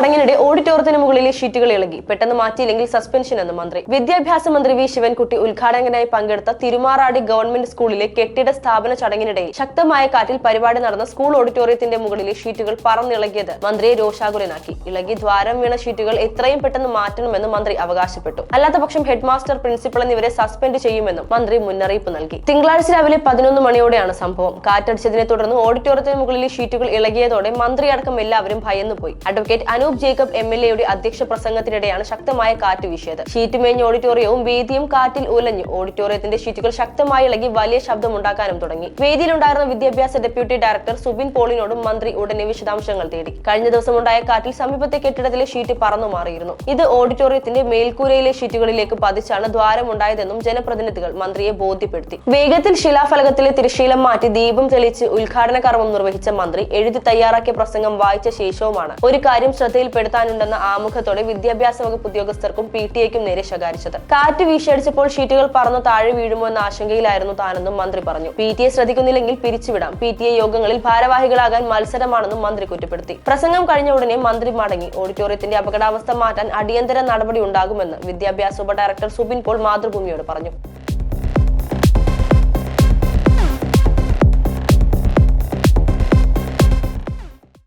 ഓഡിറ്റോറിയത്തിന് മുകളിലെ ഷീറ്റുകൾ ഇളകി. പെട്ടെന്ന് മാറ്റിയില്ലെങ്കിൽ സസ്പെൻഷൻ എന്ന് മന്ത്രി. വിദ്യാഭ്യാസ മന്ത്രി വി ശിവൻകുട്ടി ഉദ്ഘാടകനായി പങ്കെടുത്ത തിരുമാറാടി ഗവൺമെന്റ് സ്കൂളിലെ കെട്ടിട സ്ഥാപന ചടങ്ങിനിടെ ശക്തമായ കാറ്റിൽ പരിപാടി നടന്ന സ്കൂൾ ഓഡിറ്റോറിയത്തിന്റെ മുകളിലെ ഷീറ്റുകൾ പറന്നിളകിയത് മന്ത്രിയെ രോഷാകുലനാക്കി. ഇളകി ദ്വാരം വീണ ഷീറ്റുകൾ എത്രയും പെട്ടെന്ന് മാറ്റണമെന്ന് മന്ത്രി അവകാശപ്പെട്ടു. അല്ലാത്തപക്ഷം ഹെഡ് മാസ്റ്റർ പ്രിൻസിപ്പൽ എന്നിവരെ സസ്പെൻഡ് ചെയ്യുമെന്നും മന്ത്രി മുന്നറിയിപ്പ് നൽകി. തിങ്കളാഴ്ച രാവിലെ പതിനൊന്ന് മണിയോടെയാണ് സംഭവം. കാറ്റടിച്ചതിനെ തുടർന്ന് ഓഡിറ്റോറിയത്തിന് മുകളിലെ ഷീറ്റുകൾ ഇളകിയതോടെ മന്ത്രിയടക്കം എല്ലാവരും ഭയന്നുപോയി. Advocate Anoop Jacob M L എയുടെ അധ്യക്ഷ പ്രസംഗത്തിനിടെയാണ് ശക്തമായ കാറ്റ് വീശിയത്. ഷീറ്റ് മേഞ്ഞ ഓഡിറ്റോറിയവും വേദിയും കാറ്റിൽ ഉലഞ്ഞു. ഓഡിറ്റോറിയത്തിന്റെ ഷീറ്റുകൾ ശക്തമായി ഇളകി വലിയ ശബ്ദമുണ്ടാക്കാനും തുടങ്ങി. വേദിയിലുണ്ടായിരുന്ന വിദ്യാഭ്യാസ ഡെപ്യൂട്ടി ഡയറക്ടർ സുബിൻ പോളിനോടും മന്ത്രി ഉടനെ വിശദാംശങ്ങൾ തേടി. കഴിഞ്ഞ ദിവസം ഉണ്ടായ കാറ്റിൽ സമീപത്തെ കെട്ടിടത്തിലെ ഷീറ്റ് പറന്നു മാറിയിരുന്നു. ഇത് ഓഡിറ്റോറിയത്തിന്റെ മേൽക്കൂരയിലെ ഷീറ്റുകളിലേക്ക് പതിച്ചാണ് ദ്വാരമുണ്ടായതെന്നും ജനപ്രതിനിധികൾ മന്ത്രിയെ ബോധ്യപ്പെടുത്തി. വേഗത്തിൽ ശിലാഫലകത്തിലെ തിരശീലം മാറ്റി ദീപം തെളിച്ച് ഉദ്ഘാടന കർമ്മം നിർവഹിച്ച മന്ത്രി എഴുതി തയ്യാറാക്കിയ പ്രസംഗം വായിച്ച ശേഷവുമാണ്. ഒരു കാര്യം ശ്രദ്ധയിൽപ്പെടുത്താനുണ്ടെന്ന ആമുഖത്തോടെ വിദ്യാഭ്യാസ വകുപ്പ് ഉദ്യോഗസ്ഥർക്കും പി ടി എക്കും നേരെ ശകാരിച്ചത്. കാറ്റ് വീശിയടിച്ചപ്പോൾ ഷീറ്റുകൾ പറന്ന് താഴെ വീഴുമോ എന്ന ആശങ്കയിലായിരുന്നു താനെന്നും മന്ത്രി പറഞ്ഞു. പി ടി എ ശ്രദ്ധിക്കുന്നില്ലെങ്കിൽ പിരിച്ചുവിടാം. പി ടി എ യോഗങ്ങളിൽ ഭാരവാഹികളാകാൻ മത്സരമാണെന്നും മന്ത്രി കുറ്റപ്പെടുത്തി. പ്രസംഗം കഴിഞ്ഞ ഉടനെ മന്ത്രി മടങ്ങി. ഓഡിറ്റോറിയത്തിന്റെ അപകടാവസ്ഥ മാറ്റാൻ അടിയന്തര നടപടി ഉണ്ടാകുമെന്ന് വിദ്യാഭ്യാസ ഉപ ഡയറക്ടർ സുബിൻ പോൾ മാതൃഭൂമിയോട് പറഞ്ഞു.